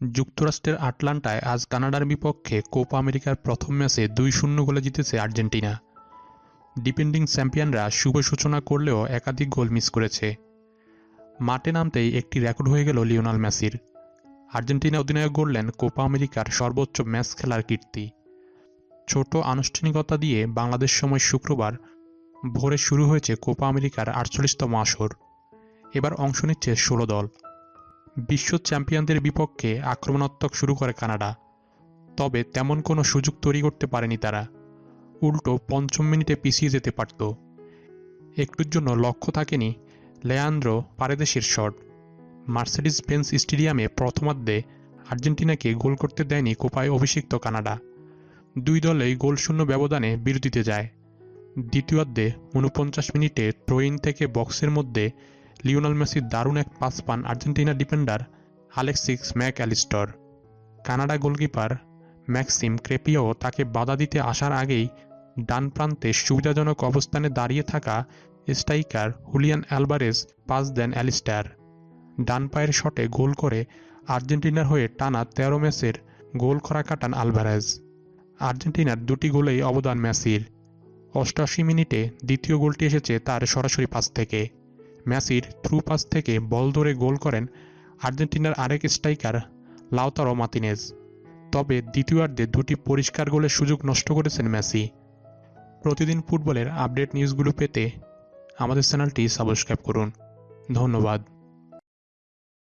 যুক্তরাষ্ট্রের আটলান্টায় আজ কানাডার বিপক্ষে কোপা আমেরিকার প্রথম ম্যাচে দুই শূন্য গোলে জিতেছে আর্জেন্টিনা। ডিপেন্ডিং চ্যাম্পিয়নরা শুভ সূচনা করলেও একাধিক গোল মিস করেছে। মাঠে নামতেই একটি রেকর্ড হয়ে গেল লিওনাল মেসির। আর্জেন্টিনা অধিনায়ক গড়লেন কোপা আমেরিকার সর্বোচ্চ ম্যাচ খেলার কীর্তি। ছোট আনুষ্ঠানিকতা দিয়ে বাংলাদেশ সময় শুক্রবার ভোরে শুরু হয়েছে কোপা আমেরিকার আটচল্লিশতম আসর। এবার অংশ নিচ্ছে ষোলো দল। বিশ্ব চ্যাম্পিয়নদের বিপক্ষে আক্রমণাত্মক শুরু করে কানাডা। তবে তেমন কোনো সুযোগ তৈরি করতে পারেনি তারা। উল্টো পঞ্চম মিনিটে পিছিয়ে যেতে পারত। একটুর জন্য লক্ষ্য থাকেনি লেয়ান্দ্রো পারেদেশের শট। মার্সেডিস বেঞ্চ স্টেডিয়ামে প্রথমার্ধে আর্জেন্টিনাকে গোল করতে দেয়নি কোপায় অভিষিক্ত কানাডা। দুই দলেই গোলশূন্য ব্যবধানে বিরতিতে যায়। দ্বিতীয়ার্ধে উনপঞ্চাশ মিনিটে থ্রোইন থেকে বক্সের মধ্যে লিওনাল মেসির দারুণ এক পাস পান Argentina defender Alexis Mac Allister Canada goalkeeper Maxime Crepeau তাকে বাধা দিতে আসার আগেই ডান প্রান্তে সুবিধাজনক অবস্থানে দাঁড়িয়ে থাকা স্ট্রাইকার হুলিয়ান অ্যালবারেজ পাস দেন অ্যালিস্টার। ডান পায়ের শটে গোল করে আর্জেন্টিনার হয়ে টানা তেরো ম্যাচের গোল করা কাটান আলভারেজ। আর্জেন্টিনার দুটি গোলেই অবদান মেসির। অষ্টাশি মিনিটে দ্বিতীয় গোলটি এসেছে তার সরাসরি পাস থেকে। মেসির থ্রু পাস থেকে বল ধরে গোল করেন আর্জেন্টিনার আরেক স্ট্রাইকার, লাউতারো মাতিনেজ তবে দ্বিতীয়ার্ধে দুটি পরিষ্কার গোলের সুযোগ নষ্ট করেছেন মেসি। প্রতিদিন ফুটবলের আপডেট নিউজগুলো পেতে আমাদের চ্যানেলটি সাবস্ক্রাইব করুন। ধন্যবাদ।